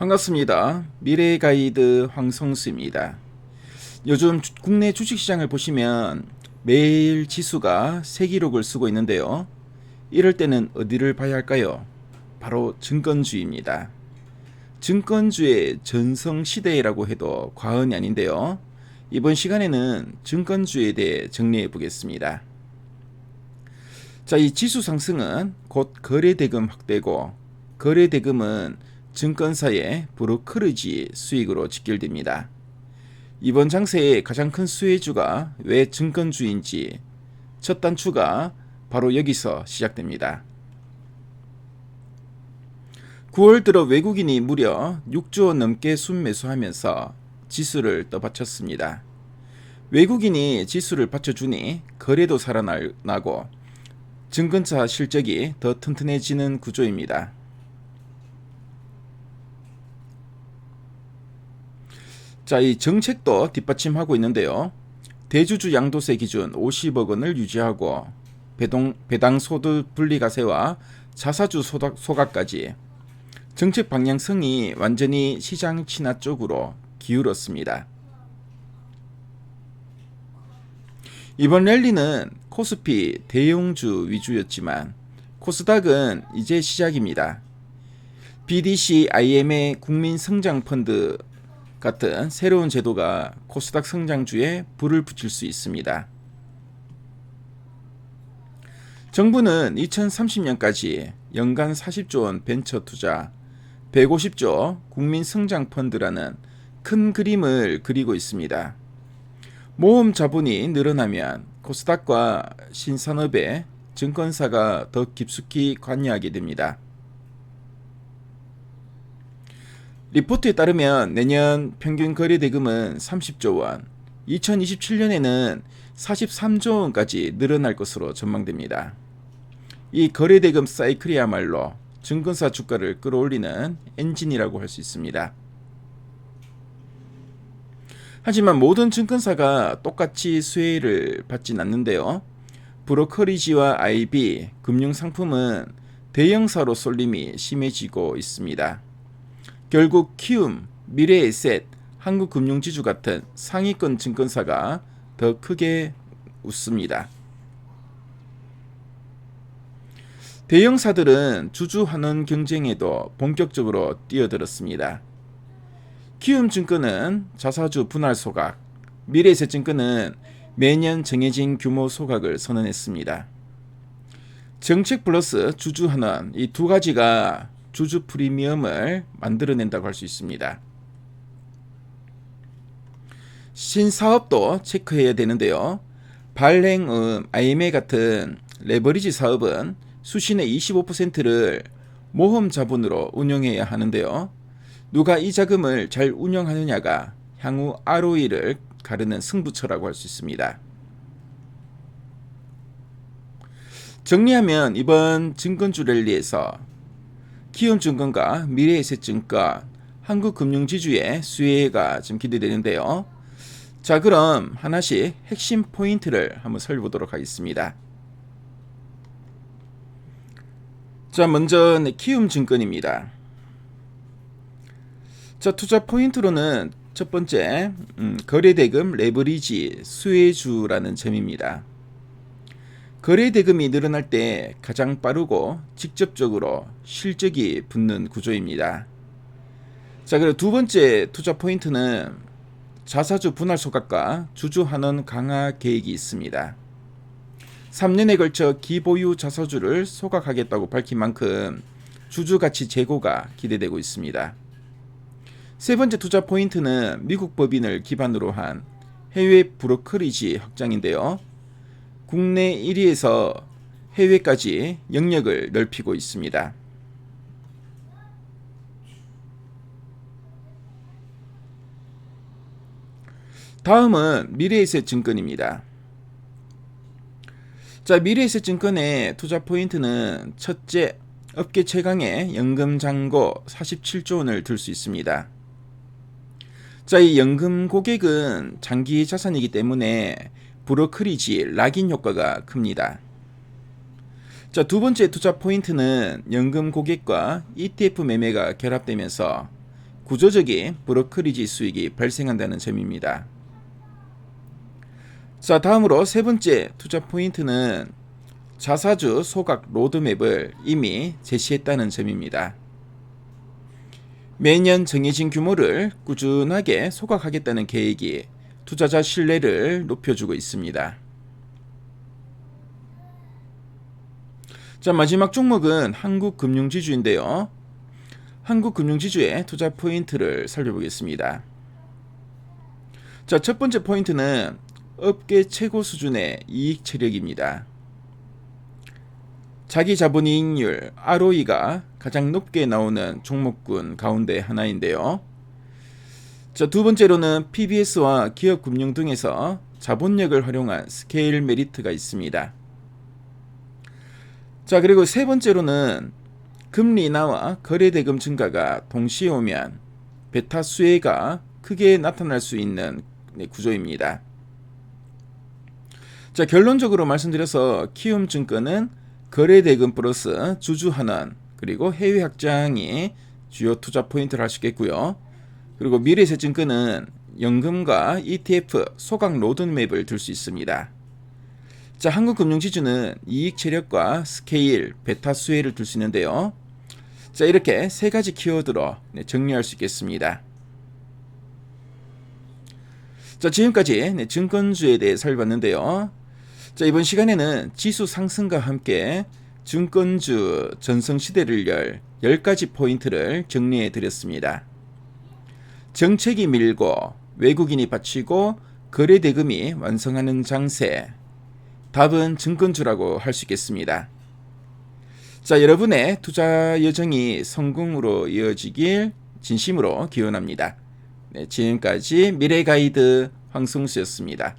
반갑습니다. 미래의 가이드 황성수입니다. 요즘 주- 국내 주식시장을 보시면 매일 지수가 새 기록을 쓰고 있는데요. 이럴 때는 어디를 봐야 할까요? 바로 증권주입니다. 증권주의 전성시대라고 해도 과언이 아닌데요. 이번 시간에는 증권주에 대해 정리해 보겠습니다. 자, 이 지수 상승은 곧 거래대금 확대고 거래대금은 증권사의 브로커리지 수익으로 직결됩니다. 이번 장세의 가장 큰 수혜주가 왜 증권주인지 첫 단추가 바로 여기서 시작됩니다. 9월 들어 외국인이 무려 6조 원 넘게 순매수하면서 지수를 떠받쳤습니다. 외국인이 지수를 받쳐주니 거래도 살아나고 증권사 실적이 더 튼튼해지는 구조입니다. 자, 이 정책도 뒷받침하고 있는데요. 대주주 양도세 기준 50억 원을 유지하고 배동, 배당 소득 분리과세와 자사주 소각, 소각까지 정책 방향성이 완전히 시장 친화 쪽으로 기울었습니다. 이번 랠리는 코스피 대형주 위주였지만 코스닥은 이제 시작입니다. BDC IM의 국민 성장 펀드 같은 새로운 제도가 코스닥 성장주에 불을 붙일 수 있습니다. 정부는 2030년까지 연간 40조 원 벤처 투자, 150조 국민 성장 펀드라는 큰 그림을 그리고 있습니다. 모험 자본이 늘어나면 코스닥과 신산업에 증권사가 더 깊숙이 관여하게 됩니다. 리포트에 따르면 내년 평균 거래 대금은 30조 원, 2027년에는 43조 원까지 늘어날 것으로 전망됩니다. 이 거래 대금 사이클이야말로 증권사 주가를 끌어올리는 엔진이라고 할 수 있습니다. 하지만 모든 증권사가 똑같이 수혜를 받진 않는데요. 브로커리지와 IB, 금융상품은 대형사로 쏠림이 심해지고 있습니다. 결국 키움, 미래에셋, 한국금융지주 같은 상위권 증권사가 더 크게 웃습니다. 대형사들은 주주 환원 경쟁에도 본격적으로 뛰어들었습니다. 키움증권은 자사주 분할 소각, 미래에셋증권은 매년 정해진 규모 소각을 선언했습니다. 정책 플러스 주주 환원 이 두 가지가 주주 프리미엄을 만들어낸다고 할 수 있습니다. 신사업도 체크해야 되는데요. 발행음, IMA 같은 레버리지 사업은 수신의 25%를 모험 자본으로 운영해야 하는데요. 누가 이 자금을 잘 운영하느냐가 향후 ROE를 가르는 승부처라고 할 수 있습니다. 정리하면 이번 증권주 랠리에서 키움증권과 미래에셋증권, 한국금융지주의 수혜가 좀 기대되는데요. 자, 그럼 하나씩 핵심 포인트를 한번 살펴보도록 하겠습니다. 자, 먼저 네, 키움증권입니다. 자, 투자 포인트로는 첫 번째, 음, 거래대금 레버리지 수혜주라는 점입니다. 거래 대금이 늘어날 때 가장 빠르고 직접적으로 실적이 붙는 구조입니다. 자, 그리고 두 번째 투자 포인트는 자사주 분할 소각과 주주 환원 강화 계획이 있습니다. 3년에 걸쳐 기보유 자사주를 소각하겠다고 밝힌 만큼 주주 가치 제고가 기대되고 있습니다. 세 번째 투자 포인트는 미국 법인을 기반으로 한 해외 브로커리지 확장인데요. 국내 1위에서 해외까지 영역을 넓히고 있습니다. 다음은 미래에셋 증권입니다. 자, 미래에셋 증권의 투자 포인트는 첫째, 업계 최강의 연금 잔고 47조 원을 들 수 있습니다. 자, 이 연금 고객은 장기 자산이기 때문에 브로커리지 락인 효과가 큽니다. 자, 두 번째 투자 포인트는 연금 고객과 ETF 매매가 결합되면서 구조적인 브로커리지 수익이 발생한다는 점입니다. 자, 다음으로 세 번째 투자 포인트는 자사주 소각 로드맵을 이미 제시했다는 점입니다. 매년 정해진 규모를 꾸준하게 소각하겠다는 계획이 투자자 신뢰를 높여주고 있습니다. 자, 마지막 종목은 한국금융지주인데요. 한국금융지주의 투자 포인트를 살펴보겠습니다. 자, 첫 번째 포인트는 업계 최고 수준의 이익 체력입니다. 자기 자본 이익률 ROE가 가장 높게 나오는 종목군 가운데 하나인데요. 자, 두 번째로는 PBS와 기업 금융 등에서 자본력을 활용한 스케일 메리트가 있습니다. 자, 그리고 세 번째로는 금리 인하와 거래 대금 증가가 동시에 오면 베타 수혜가 크게 나타날 수 있는 네, 구조입니다. 자, 결론적으로 말씀드려서 키움 증권은 거래 대금 플러스 주주 환원 그리고 해외 확장이 주요 투자 포인트를 있겠고요. 그리고 미래세증권은 연금과 ETF 소각 로드맵을 들 수 있습니다. 자, 한국금융지주는 이익 체력과 스케일, 베타 수혜를 둘수 있는데요. 자, 이렇게 세 가지 키워드로 네, 정리할 수 있겠습니다. 자, 지금까지 네, 증권주에 대해 살펴봤는데요. 자, 이번 시간에는 지수 상승과 함께 증권주 전성 시대를 열 10가지 포인트를 정리해 드렸습니다. 정책이 밀고 외국인이 바치고 거래 대금이 완성하는 장세. 답은 증권주라고 할 수 있겠습니다. 자, 여러분의 투자 여정이 성공으로 이어지길 진심으로 기원합니다. 네, 지금까지 미래 가이드 황승수였습니다.